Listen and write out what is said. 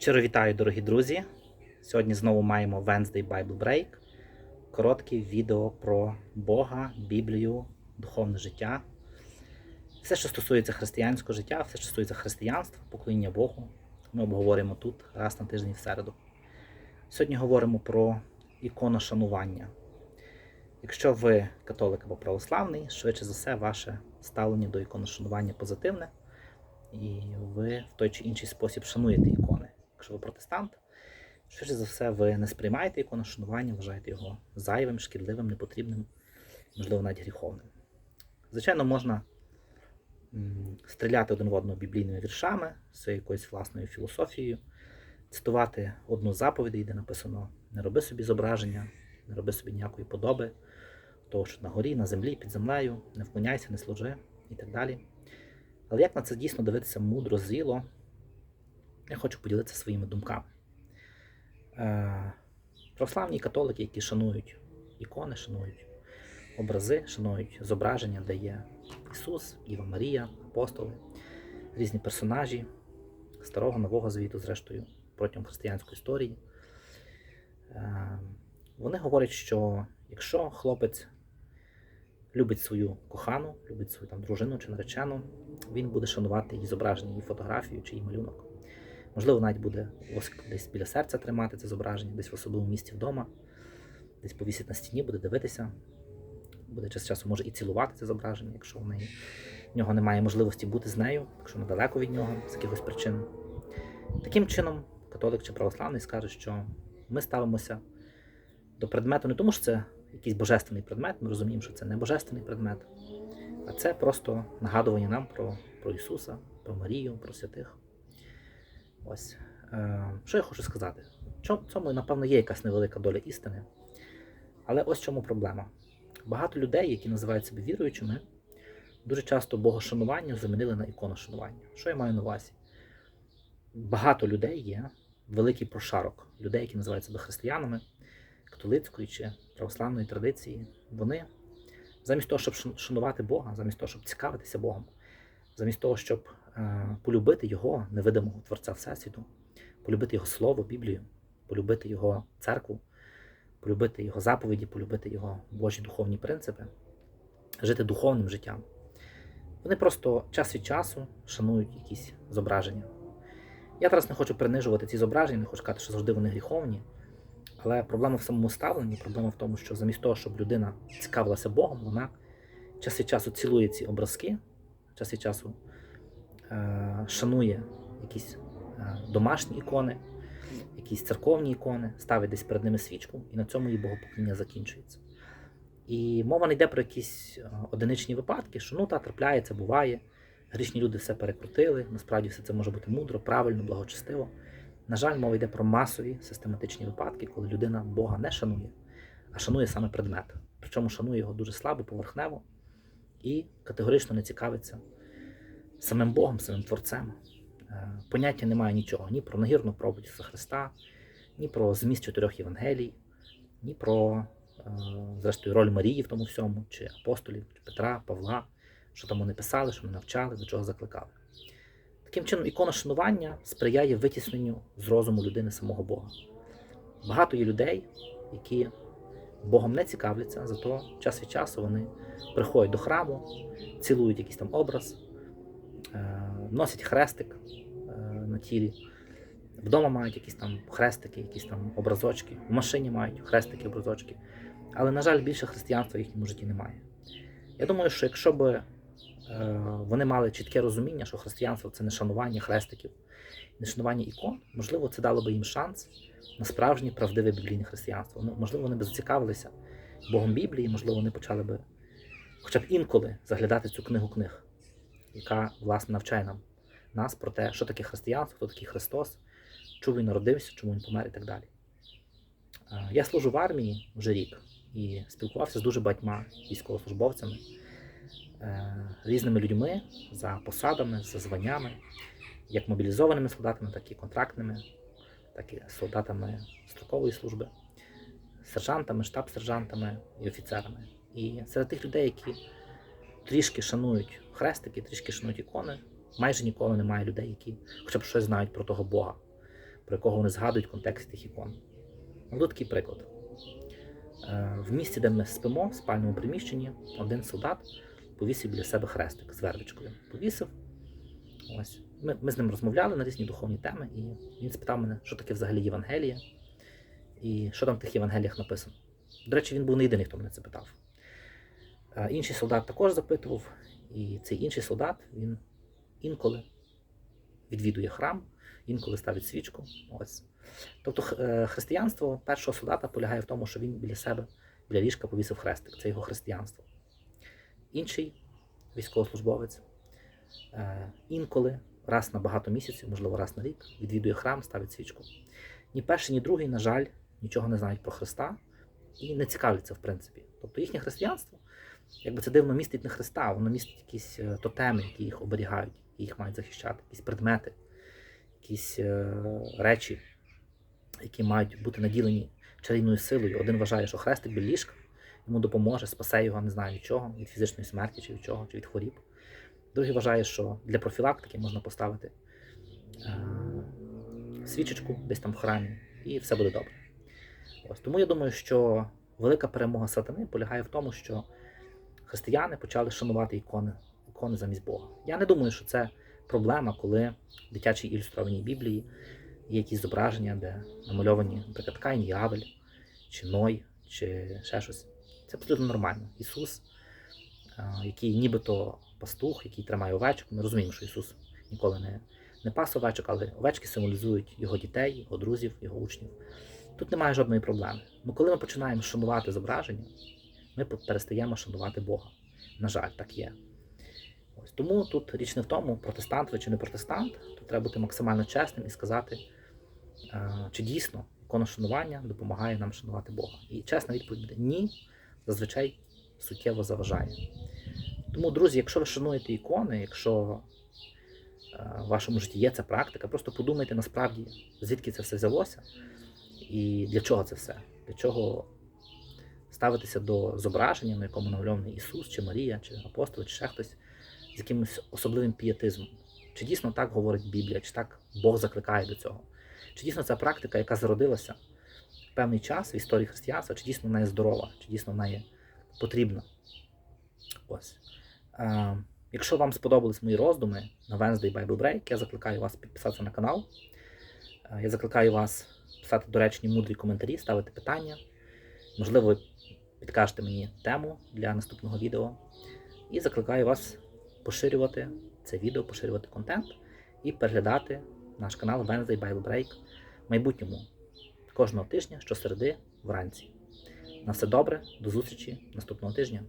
Щиро вітаю, дорогі друзі. Сьогодні знову маємо Wednesday Bible Break. Коротке відео про Бога, Біблію, духовне життя. Все, що стосується християнського життя, все, що стосується християнства, поклоніння Богу, ми обговоримо тут раз на тиждень в середу. Сьогодні говоримо про іконошанування. Якщо ви католик або православний, швидше за все, ваше ставлення до іконошанування позитивне, і ви в той чи інший спосіб шануєте ікони. Якщо ви протестант, швидше за все, ви не сприймаєте іконошанування, вважаєте його зайвим, шкідливим, непотрібним, можливо, навіть гріховним. Звичайно, можна стріляти один в одного біблійними віршами, з якоюсь власною філософією, цитувати одну з заповідей, де написано: не роби собі зображення, не роби собі ніякої подоби, того, що на горі, на землі, під землею, не вклоняйся, не служи і так далі. Але як на це дійсно дивитися мудро, зріло, я хочу поділитися своїми думками. Е, Православні католики, які шанують ікони, шанують образи, шанують зображення, де є Ісус, Діва Марія, апостоли, різні персонажі Старого Нового Завіту, зрештою, протягом християнської історії. Е, Вони говорять, що якщо хлопець любить свою кохану, любить свою там дружину чи наречену, він буде шанувати її зображення, її фотографію чи її малюнок. Можливо, навіть буде ось десь біля серця тримати це зображення, десь в особливому місці вдома, десь повісить на стіні, буде дивитися, буде час часу може і цілувати це зображення, якщо в неї в нього немає можливості бути з нею, якщо вона далеко від нього з якихось причин. Таким чином, католик чи православний скаже, що ми ставимося до предмету не тому, що це якийсь божественний предмет, ми розуміємо, що це не божественний предмет, а це просто нагадування нам про, про Ісуса, про Марію, про святих. Ось. Е, що я хочу сказати? В цьому, напевно, є якась невелика доля істини. Але ось чому проблема. Багато людей, які називають себе віруючими, дуже часто богошанування замінили на іконошанування. Що я маю на увазі? Багато людей є, великий прошарок людей, які називають себе християнами, католицької чи православної традиції, вони замість того, щоб шанувати Бога, замість того, щоб цікавитися Богом, замість того, щоб полюбити Його, невидимого Творця Всесвіту, полюбити Його Слово, Біблію, полюбити Його церкву, полюбити Його заповіді, полюбити Його Божі духовні принципи, жити духовним життям. Вони просто час від часу шанують якісь зображення. Я зараз не хочу принижувати ці зображення, не хочу сказати, що завжди вони гріховні. Але проблема в самому ставленні, проблема в тому, що замість того, щоб людина цікавилася Богом, вона час від часу цілує ці образки, час від часу е- шанує якісь е домашні ікони, якісь церковні ікони, ставить десь перед ними свічку, і на цьому її богопоклоніння закінчується. І мова не йде про якісь е одиничні випадки, що ну та трапляється, буває. Грішні люди все перекрутили, насправді все це може бути мудро, правильно, благочестиво. На жаль, мова йде про масові систематичні випадки, коли людина Бога не шанує, а шанує саме предмет. Причому шанує його дуже слабо, поверхнево і категорично не цікавиться самим Богом, самим Творцем. Е, Поняття немає нічого ні про нагірну проповідь Христа, ні про зміст чотирьох Євангелій, ні про, е, зрештою, роль Марії в тому всьому, чи апостолів, чи Петра, Павла, що там вони писали, що вони навчали, до чого закликали. Таким чином, іконошанування сприяє витісненню з розуму людини самого Бога. Багато є людей, які Богом не цікавляться, зато час від часу вони приходять до храму, цілують якийсь там образ, носять хрестик е, на тілі, вдома мають якісь там хрестики, якісь там образочки, в машині мають хрестики, образочки. Але, на жаль, більше християнства в їхньому житті немає. Я думаю, що якщо би Е, вони мали чітке розуміння, що християнство це не шанування хрестиків, не шанування ікон, можливо, це дало би їм шанс на справжнє правдиве біблійне християнство. Ну, Можливо, вони б зацікавилися Богом Біблії, можливо, вони почали би хоча б інколи заглядати цю книгу книг, яка, власне, навчає нам нас про те, що таке християнство, хто такий Христос, чому він народився, чому він помер і так далі. Е, я служу в армії вже рік і спілкувався з дуже багатьма військовослужбовцями. Е, різними людьми за посадами, за званнями, як мобілізованими солдатами, так і контрактними, так і солдатами строкової служби, сержантами, штаб-сержантами і офіцерами. І серед тих людей, які трішки шанують хрестики, трішки шанують ікони, майже ніколи немає людей, які хоча б щось знають про того Бога, про якого вони згадують в контексті тих ікон. Наведу такий приклад. Е, В місці, де ми спимо, в спальному приміщенні, один солдат повісив біля себе хрестик з вервичкою. Повісив. Ось. Ми, ми з ним розмовляли на різні духовні теми, і він спитав мене, що таке взагалі Євангеліє, і що там в тих Євангеліях написано. До речі, він був не єдиний, хто мене це питав. Інший солдат також запитував, і цей інший солдат він інколи відвідує храм, інколи ставить свічку. Ось. Тобто е, християнство першого солдата полягає в тому, що він біля себе, біля ліжка повісив хрестик. Це його християнство. Інший військовослужбовець е, інколи, раз на багато місяців, можливо, раз на рік, відвідує храм, ставить свічку. Ні перший, ні другий, на жаль, нічого не знають про Христа і не цікавляться, в принципі. Тобто їхнє християнство, якби це дивно, містить не Христа, воно містить якісь е, тотеми, які їх оберігають, які їх мають захищати, якісь предмети, якісь е, речі, які мають бути наділені чарівною силою. Один вважає, що хрестик біля ліжка йому допоможе, спасе його, не знаю від чого, від фізичної смерті, чи від чого, чи від хворіб. Другий вважає, що для профілактики можна поставити е, свічечку десь там в храмі, і все буде добре. Ось тому я думаю, що велика перемога сатани полягає в тому, що християни почали шанувати ікони, ікони замість Бога. Я не думаю, що це проблема, коли в дитячій ілюстрованій Біблії є якісь зображення, де намальовані, наприклад, Каїн і Авель, чи Ной, чи ще щось. Це абсолютно нормально. Ісус, який нібито пастух, який тримає овечок. Ми розуміємо, що Ісус ніколи не, не пас овечок, але овечки символізують його дітей, його друзів, його учнів. Тут немає жодної проблеми. Ну коли ми починаємо шанувати зображення, ми перестаємо шанувати Бога. На жаль, так є. Ось тому тут річ не в тому, протестант ви чи не протестант. Тут треба бути максимально чесним і сказати, е, чи дійсно іконошанування допомагає нам шанувати Бога. І чесна відповідь ні, зазвичай суттєво заважає. Тому, друзі, якщо ви шануєте ікони, якщо е, в вашому житті є ця практика, просто подумайте насправді, звідки це все взялося і для чого це все? Для чого ставитися до зображення, на якому намальований Ісус, чи Марія, чи апостол, чи ще хтось з якимось особливим пієтизмом? Чи дійсно так говорить Біблія, чи так Бог закликає до цього? Чи дійсно ця практика, яка зародилася в певний час в історії християнства, чи дійсно вона є здорова, чи дійсно вона є потрібна? Ось. Е, якщо вам сподобались мої роздуми на Wednesday Bible Break, я закликаю вас підписатися на канал. Е, Я закликаю вас писати доречні мудрі коментарі, ставити питання. Можливо, підкажете мені тему для наступного відео. І закликаю вас поширювати це відео, поширювати контент і переглядати наш канал Wednesday Bible Break в майбутньому кожного тижня, щосереди вранці. На все добре, до зустрічі наступного тижня.